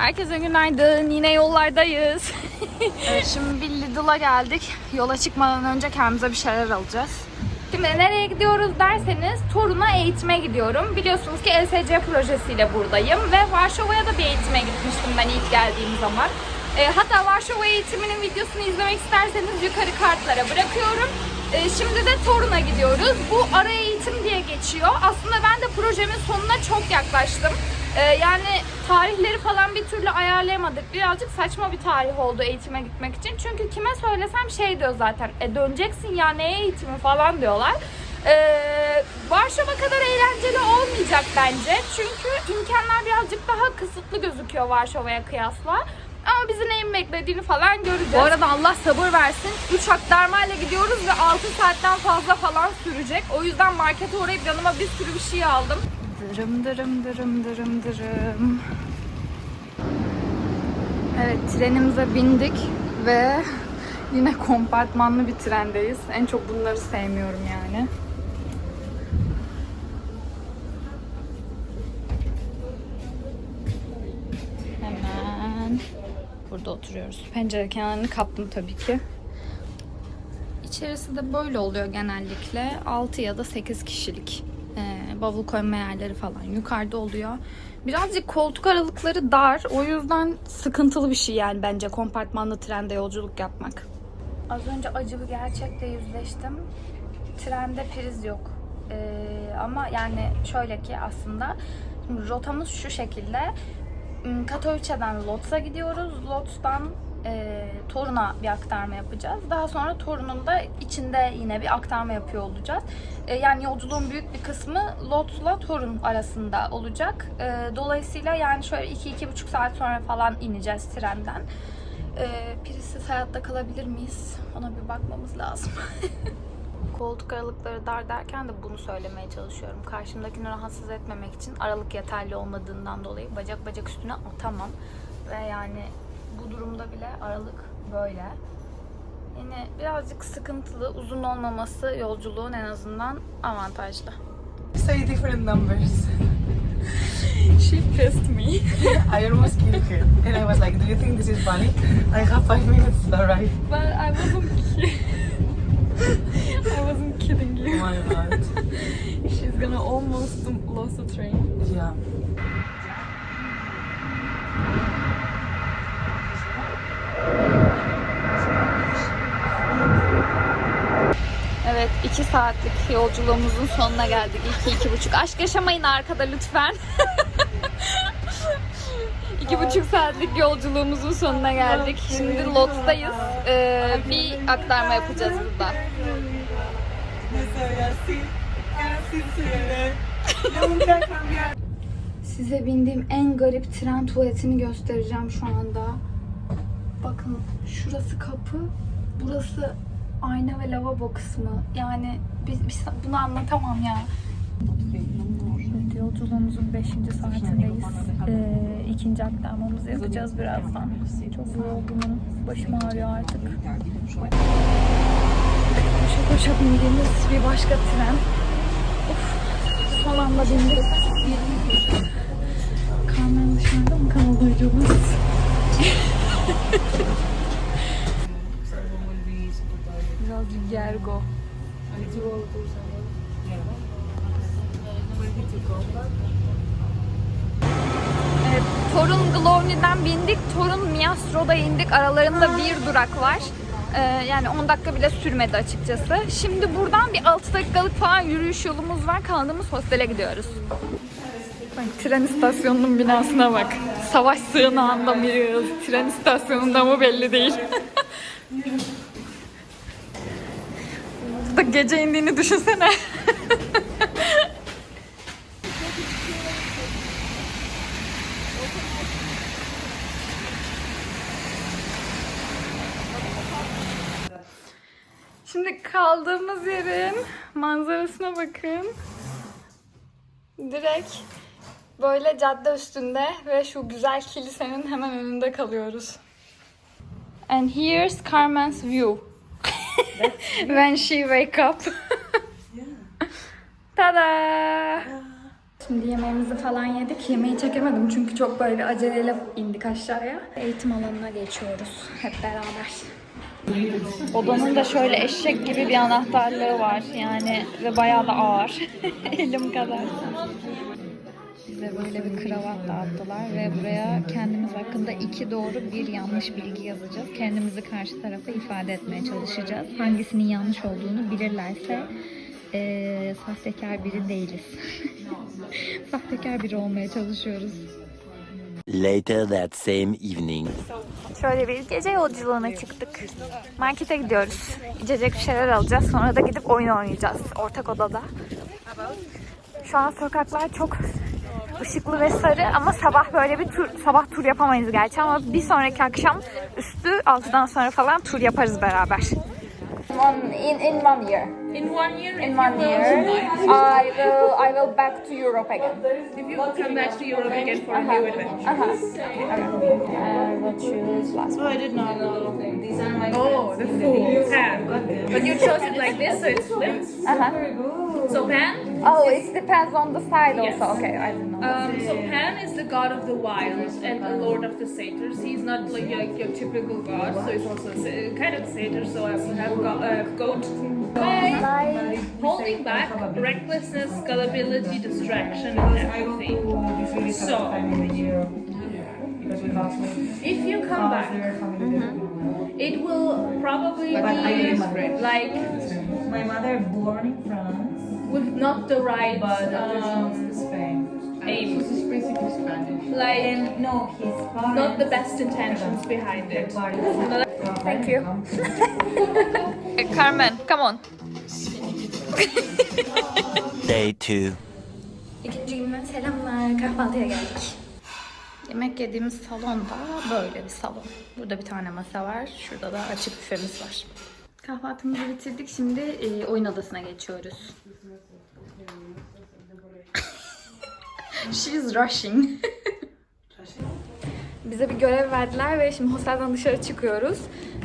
Herkese günaydın. Yine yollardayız. evet, şimdi bir Lidl'a geldik. Yola çıkmadan önce kendimize bir şeyler alacağız. Şimdi nereye gidiyoruz derseniz Torun'a eğitime gidiyorum. Biliyorsunuz ki LSC projesiyle buradayım ve Varşova'ya da bir eğitime gitmiştim ben ilk geldiğim zaman. E, hatta Varşova eğitiminin videosunu izlemek isterseniz yukarı kartlara bırakıyorum. E, şimdi de Torun'a gidiyoruz. Bu ara eğitim diye geçiyor. Aslında ben de projemin sonuna çok yaklaştım. E, yani tarihleri falan bir türlü ayarlayamadık. Birazcık saçma bir tarih oldu eğitime gitmek için. Çünkü kime söylesem şey diyor zaten. E döneceksin ya neye eğitimi falan diyorlar. Ee, kadar eğlenceli olmayacak bence. Çünkü imkanlar birazcık daha kısıtlı gözüküyor Varşova'ya kıyasla. Ama bizi neyin beklediğini falan göreceğiz. Bu arada Allah sabır versin. 3 aktarmayla gidiyoruz ve 6 saatten fazla falan sürecek. O yüzden markete uğrayıp yanıma bir sürü bir şey aldım. Dırım dırım dırım dırım dırım. Evet trenimize bindik ve yine kompartmanlı bir trendeyiz. En çok bunları sevmiyorum yani. Hemen burada oturuyoruz. Pencere kenarını kaptım tabii ki. İçerisi de böyle oluyor genellikle. 6 ya da 8 kişilik e, bavul koyma yerleri falan yukarıda oluyor. Birazcık koltuk aralıkları dar. O yüzden sıkıntılı bir şey yani bence kompartmanlı trende yolculuk yapmak. Az önce acı bir gerçekle yüzleştim. Trende priz yok. Ee, ama yani şöyle ki aslında rotamız şu şekilde. Hmm, Katowice'den Lotz'a gidiyoruz. Lotz'tan e, Torun'a bir aktarma yapacağız. Daha sonra Torun'un da içinde yine bir aktarma yapıyor olacağız. E, yani yolculuğun büyük bir kısmı Lotz'la Torun arasında olacak. E, dolayısıyla yani şöyle 2-2,5 saat sonra falan ineceğiz trenden. E, prizsiz hayatta kalabilir miyiz? Ona bir bakmamız lazım. Koltuk aralıkları dar derken de bunu söylemeye çalışıyorum. Karşımdakini rahatsız etmemek için aralık yeterli olmadığından dolayı bacak bacak üstüne atamam. Ve yani bu durumda bile aralık böyle. Yine birazcık sıkıntılı, uzun olmaması yolculuğun en azından avantajlı. say different numbers. She pissed me. I almost killed her. And I was like, Do you think this is funny? I have five minutes, alright. But I wasn't I wasn't kidding Oh you. my god. She's gonna almost lose the train. Yeah. Evet, iki saatlik yolculuğumuzun sonuna geldik. İki, iki buçuk. Aşk yaşamayın arkada lütfen. iki buçuk saatlik yolculuğumuzun sonuna geldik. Şimdi Lots'tayız. Ee, bir aktarma yapacağız burada. Size bindiğim en garip tren tuvaletini göstereceğim şu anda. Bakın şurası kapı, burası ayna ve lavabo kısmı. Yani biz, biz bunu anlatamam ya. Evet, yolculuğumuzun 5. saatindeyiz. Ee, ikinci aktarmamızı yapacağız birazdan. Çok yorgunum. Başım ağrıyor artık. Koşa koşa bindiğimiz bir başka tren. Of, son anda bindik. Carmen dışarıda mı kaldı acaba? Birazcık gergo. Evet, Torun Glovni'den bindik. Torun Miastro'da indik. Aralarında bir durak var. Ee, yani 10 dakika bile sürmedi açıkçası. Şimdi buradan bir 6 dakikalık falan yürüyüş yolumuz var. Kaldığımız hostele gidiyoruz. Bak tren istasyonunun binasına bak. Savaş sığınağında mıyız? Tren istasyonunda mı belli değil. Burada gece indiğini düşünsene. kaldığımız yerin manzarasına bakın. Direkt böyle cadde üstünde ve şu güzel kilisenin hemen önünde kalıyoruz. And here's Carmen's view. When she wake up. Tada! Şimdi yemeğimizi falan yedik. Yemeği çekemedim çünkü çok böyle aceleyle indik aşağıya. Eğitim alanına geçiyoruz hep beraber. Odanın da şöyle eşek gibi bir anahtarlığı var yani ve bayağı da ağır. Elim kadar. Bize böyle bir kravat dağıttılar ve buraya kendimiz hakkında iki doğru bir yanlış bilgi yazacağız. Kendimizi karşı tarafa ifade etmeye çalışacağız. Hangisinin yanlış olduğunu bilirlerse eee sahtekar biri değiliz. sahtekar biri olmaya çalışıyoruz. Later that same evening. Şöyle bir gece yolculuğuna çıktık. Markete gidiyoruz. İçecek bir şeyler alacağız. Sonra da gidip oyun oynayacağız. Ortak odada. Şu an sokaklar çok ışıklı ve sarı ama sabah böyle bir tur, sabah tur yapamayız gerçi ama bir sonraki akşam üstü 6'dan sonra falan tur yaparız beraber. One, in, in one year. In one year, In one year, I will, I will back to Europe again. if you will come back to Europe again for a new adventure. Uh-huh. I will choose last one. I did not know. These are my Oh, the fool, pan. But you chose it like this, so it's flipped. Uh-huh. So pan, Oh, it depends on the side Yes. also. Okay, I don't know. um, so Pan is the god of the wild and the lord of the satyrs. He's not like your, your typical god, so he's also a sa- kind of satyr. So I will have go- uh, goat. By holding back, recklessness, gullibility, distraction, and everything. So if you come back, it will probably But be remember. like My mother born in France, with not the right but um, Spain. aim. basically Spanish. Like And no, his parents. not the best intentions behind it. Thank you. Carmen, come on. Day two. İkinci günden selamlar. Kahvaltıya geldik. Yemek yediğimiz salon da böyle bir salon. Burada bir tane masa var. Şurada da açık büfemiz var. Kahvaltımızı bitirdik. Şimdi e, oyun odasına geçiyoruz. She's rushing. Bize bir görev verdiler ve şimdi hostelden dışarı çıkıyoruz.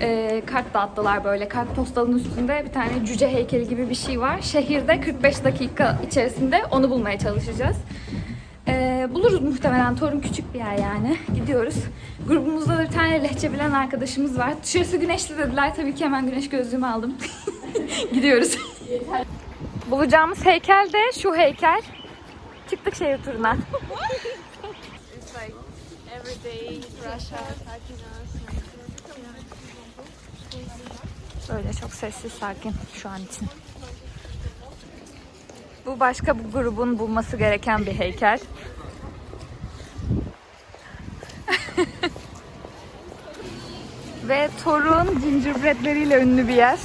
Ee, kart dağıttılar böyle. Kart postalın üstünde bir tane cüce heykeli gibi bir şey var. Şehirde 45 dakika içerisinde onu bulmaya çalışacağız. Ee, buluruz muhtemelen. Torun küçük bir yer yani. Gidiyoruz. Grubumuzda da bir tane lehçe bilen arkadaşımız var. Dışarısı güneşli dediler. Tabii ki hemen güneş gözlüğümü aldım. Gidiyoruz. Bulacağımız heykel de şu heykel. Çıktık şehir turuna. Böyle çok sessiz sakin şu an için. Bu başka bir grubun bulması gereken bir heykel. Ve Torun gingerbreadleriyle ünlü bir yer.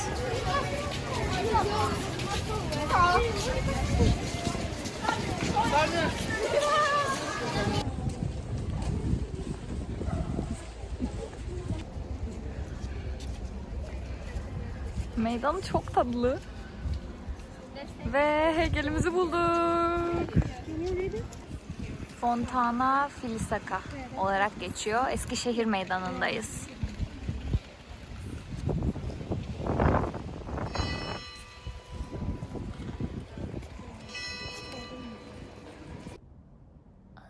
Meydan çok tatlı. Ve heykelimizi bulduk. Fontana Filisaka olarak geçiyor. Eskişehir Meydanı'ndayız.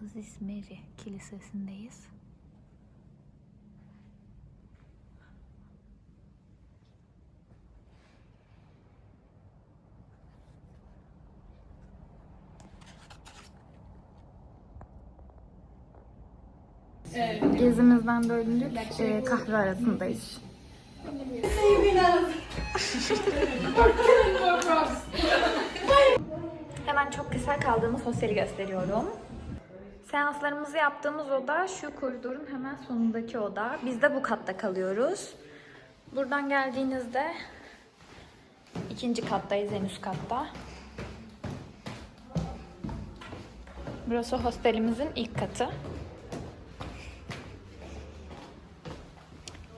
Aziz Meri Kilisesi'ndeyiz. Gezimizden döndük. Ee, kahve arasındayız. Hemen çok kısa kaldığımız hosteli gösteriyorum. Seanslarımızı yaptığımız oda şu koridorun hemen sonundaki oda. Biz de bu katta kalıyoruz. Buradan geldiğinizde ikinci kattayız, en üst katta. Burası hostelimizin ilk katı.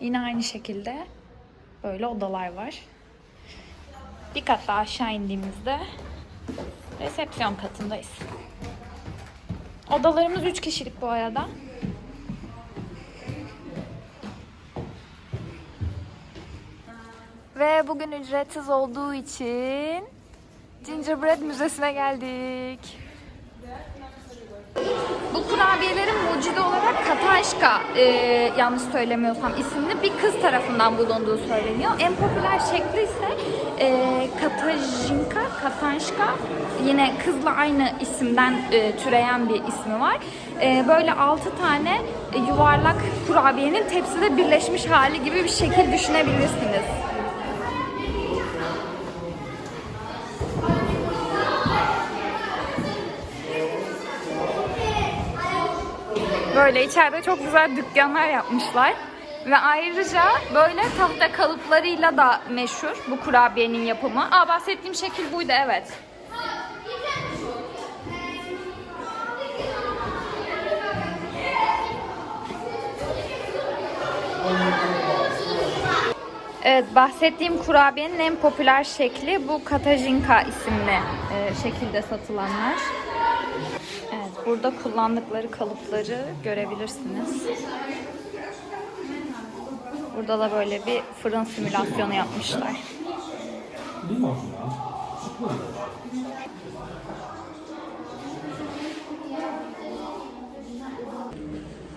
Yine aynı şekilde böyle odalar var. Bir kat daha aşağı indiğimizde resepsiyon katındayız. Odalarımız 3 kişilik bu arada. Ve bugün ücretsiz olduğu için Gingerbread Müzesi'ne geldik. Bu kurabiyelerin mucidi olarak Katanşka, e, yanlış söylemiyorsam isimli bir kız tarafından bulunduğu söyleniyor. En popüler şekli ise e, Katajinka, Katanşka. Yine kızla aynı isimden e, türeyen bir ismi var. E, böyle 6 tane yuvarlak kurabiyenin tepside birleşmiş hali gibi bir şekil düşünebilirsiniz. Böyle içeride çok güzel dükkanlar yapmışlar. Ve ayrıca böyle tahta kalıplarıyla da meşhur bu kurabiyenin yapımı. Aa bahsettiğim şekil buydu evet. Evet bahsettiğim kurabiyenin en popüler şekli bu Katajinka isimli e, şekilde satılanlar. Burada kullandıkları kalıpları görebilirsiniz. Burada da böyle bir fırın simülasyonu yapmışlar.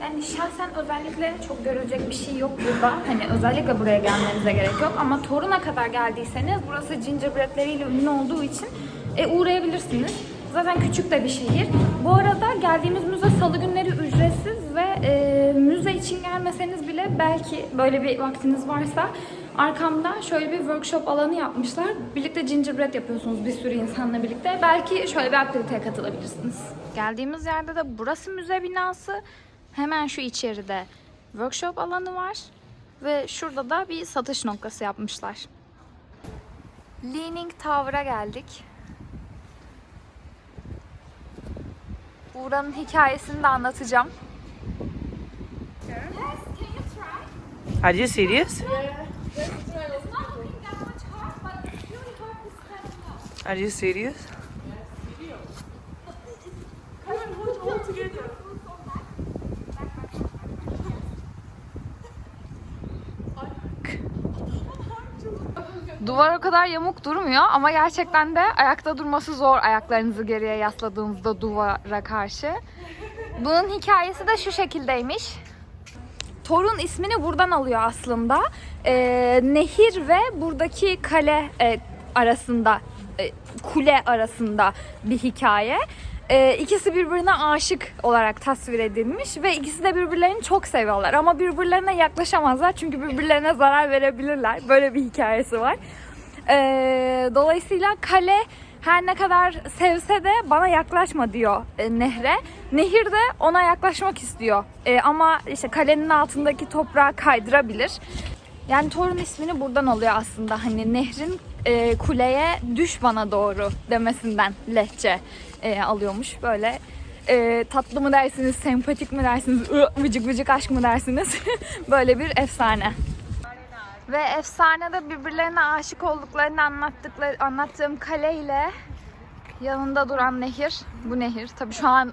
Yani şahsen özellikle çok görülecek bir şey yok burada. Hani özellikle buraya gelmenize gerek yok. Ama Torun'a kadar geldiyseniz burası gingerbreadleriyle ünlü olduğu için e, uğrayabilirsiniz. Zaten küçük de bir şehir. Bu arada geldiğimiz müze salı günleri ücretsiz ve e, müze için gelmeseniz bile belki böyle bir vaktiniz varsa arkamda şöyle bir workshop alanı yapmışlar. Birlikte gingerbread yapıyorsunuz bir sürü insanla birlikte. Belki şöyle bir aktiviteye katılabilirsiniz. Geldiğimiz yerde de burası müze binası. Hemen şu içeride workshop alanı var. Ve şurada da bir satış noktası yapmışlar. Leaning Tower'a geldik. Buranın hikayesini de anlatacağım. Are you serious? Are you serious? Duvar o kadar yamuk durmuyor ama gerçekten de ayakta durması zor ayaklarınızı geriye yasladığınızda duvara karşı. Bunun hikayesi de şu şekildeymiş. Torun ismini buradan alıyor aslında. Ee, nehir ve buradaki kale e, arasında, e, kule arasında bir hikaye. Ee, ikisi birbirine aşık olarak tasvir edilmiş ve ikisi de birbirlerini çok seviyorlar ama birbirlerine yaklaşamazlar çünkü birbirlerine zarar verebilirler. Böyle bir hikayesi var. Ee, dolayısıyla kale her ne kadar sevse de bana yaklaşma diyor e, nehre. Nehir de ona yaklaşmak istiyor. E, ama işte kalenin altındaki toprağı kaydırabilir. Yani Torun ismini buradan alıyor aslında. Hani nehrin e, kuleye düş bana doğru demesinden lehçe e, alıyormuş. Böyle e, tatlı mı dersiniz, sempatik mi dersiniz, vıcık vıcık aşk mı dersiniz? Böyle bir efsane. Ve efsanede birbirlerine aşık olduklarını anlattıkları, anlattığım kale ile yanında duran nehir. Bu nehir. Tabii şu an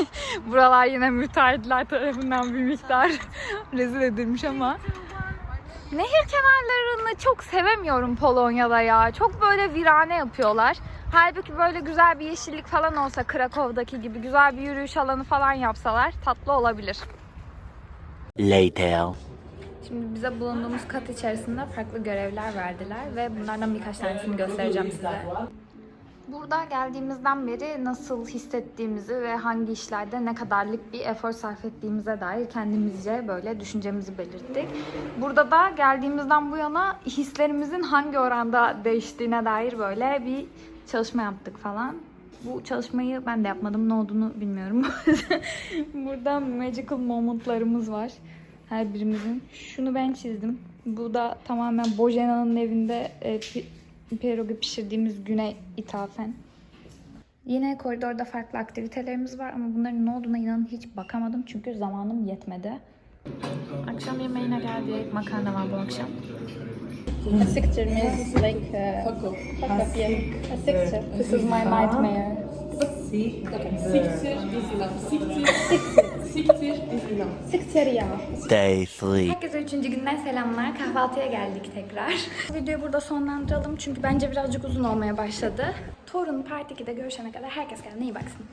buralar yine müteahhitler tarafından bir miktar rezil edilmiş ama. Nehir kenarlarını çok sevemiyorum Polonya'da ya. Çok böyle virane yapıyorlar. Halbuki böyle güzel bir yeşillik falan olsa Krakow'daki gibi güzel bir yürüyüş alanı falan yapsalar tatlı olabilir. Later. Şimdi bize bulunduğumuz kat içerisinde farklı görevler verdiler ve bunlardan birkaç tanesini göstereceğim size. Burada geldiğimizden beri nasıl hissettiğimizi ve hangi işlerde ne kadarlık bir efor sarf ettiğimize dair kendimizce böyle düşüncemizi belirttik. Burada da geldiğimizden bu yana hislerimizin hangi oranda değiştiğine dair böyle bir çalışma yaptık falan. Bu çalışmayı ben de yapmadım. Ne olduğunu bilmiyorum. Burada magical momentlarımız var. Her birimizin. Şunu ben çizdim. Bu da tamamen Bojena'nın evinde e, pierogi pişirdiğimiz güne ithafen. Yine koridorda farklı aktivitelerimiz var ama bunların ne olduğuna inanın hiç bakamadım çünkü zamanım yetmedi. Akşam yemeğine geldik. Makarna var bu akşam. A means like uh, fuck up. yeah. A sicture. This is my nightmare. Sicture ya. Day 3. Herkese üçüncü günden selamlar. Kahvaltıya geldik tekrar. Videoyu burada sonlandıralım çünkü bence birazcık uzun olmaya başladı. Torun Part 2'de görüşene kadar herkes kendine iyi baksın.